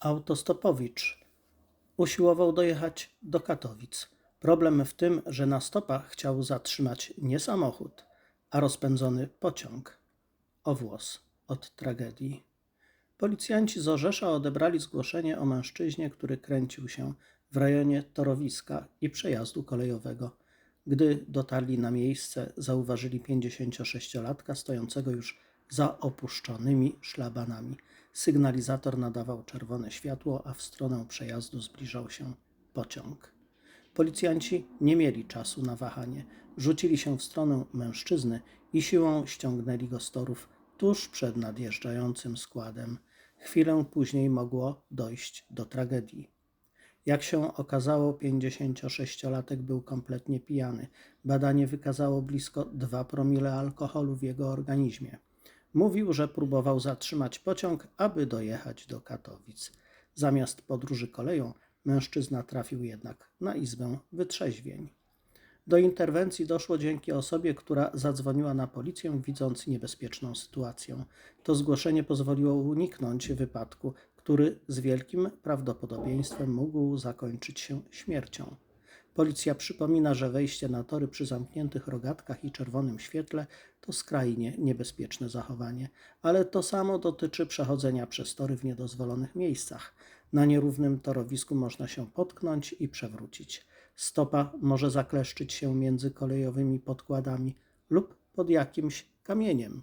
Autostopowicz usiłował dojechać do Katowic. Problem w tym, że na stopach chciał zatrzymać nie samochód, a rozpędzony pociąg. O włos od tragedii. Policjanci z Orzesza odebrali zgłoszenie o mężczyźnie, który kręcił się w rejonie torowiska i przejazdu kolejowego. Gdy dotarli na miejsce, zauważyli 56-latka stojącego już za opuszczonymi szlabanami. Sygnalizator nadawał czerwone światło, a w stronę przejazdu zbliżał się pociąg. Policjanci nie mieli czasu na wahanie. Rzucili się w stronę mężczyzny i siłą ściągnęli go z torów tuż przed nadjeżdżającym składem. Chwilę później mogło dojść do tragedii. Jak się okazało, 56-latek był kompletnie pijany. Badanie wykazało blisko 2 promile alkoholu w jego organizmie. Mówił, że próbował zatrzymać pociąg, aby dojechać do Katowic. Zamiast podróży koleją, mężczyzna trafił jednak na izbę wytrzeźwień. Do interwencji doszło dzięki osobie, która zadzwoniła na policję, widząc niebezpieczną sytuację. To zgłoszenie pozwoliło uniknąć wypadku, który z wielkim prawdopodobieństwem mógł zakończyć się śmiercią. Policja przypomina, że wejście na tory przy zamkniętych rogatkach i czerwonym świetle to skrajnie niebezpieczne zachowanie, ale to samo dotyczy przechodzenia przez tory w niedozwolonych miejscach. Na nierównym torowisku można się potknąć i przewrócić. Stopa może zakleszczyć się między kolejowymi podkładami lub pod jakimś kamieniem.